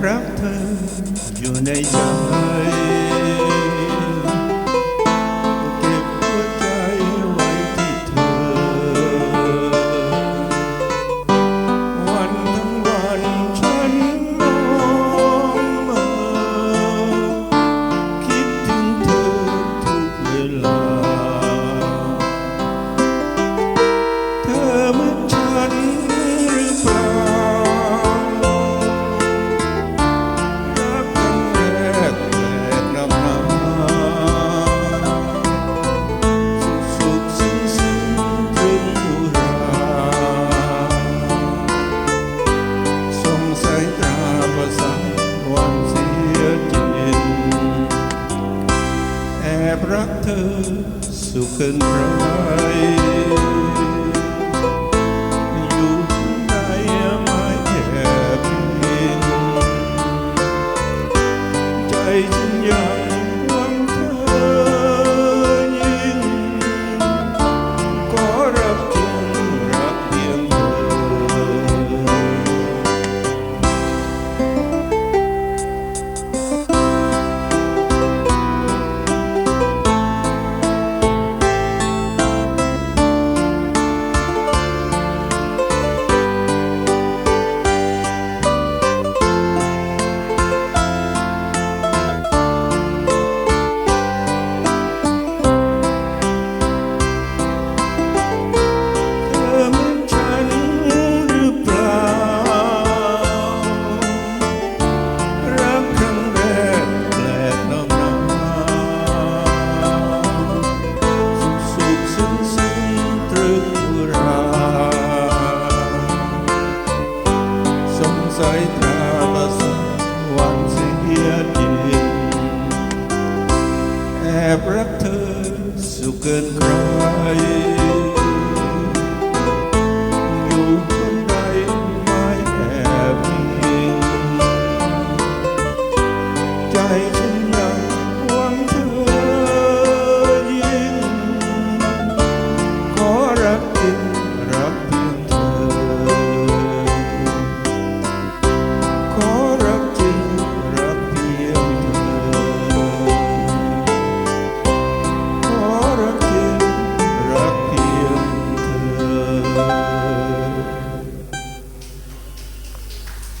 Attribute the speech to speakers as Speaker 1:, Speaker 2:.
Speaker 1: rapture, you need your สังวันเสียจิตแอบรักเธอสุขเกินรอยู่ในไมแอบบินใจฉันยัง sorry.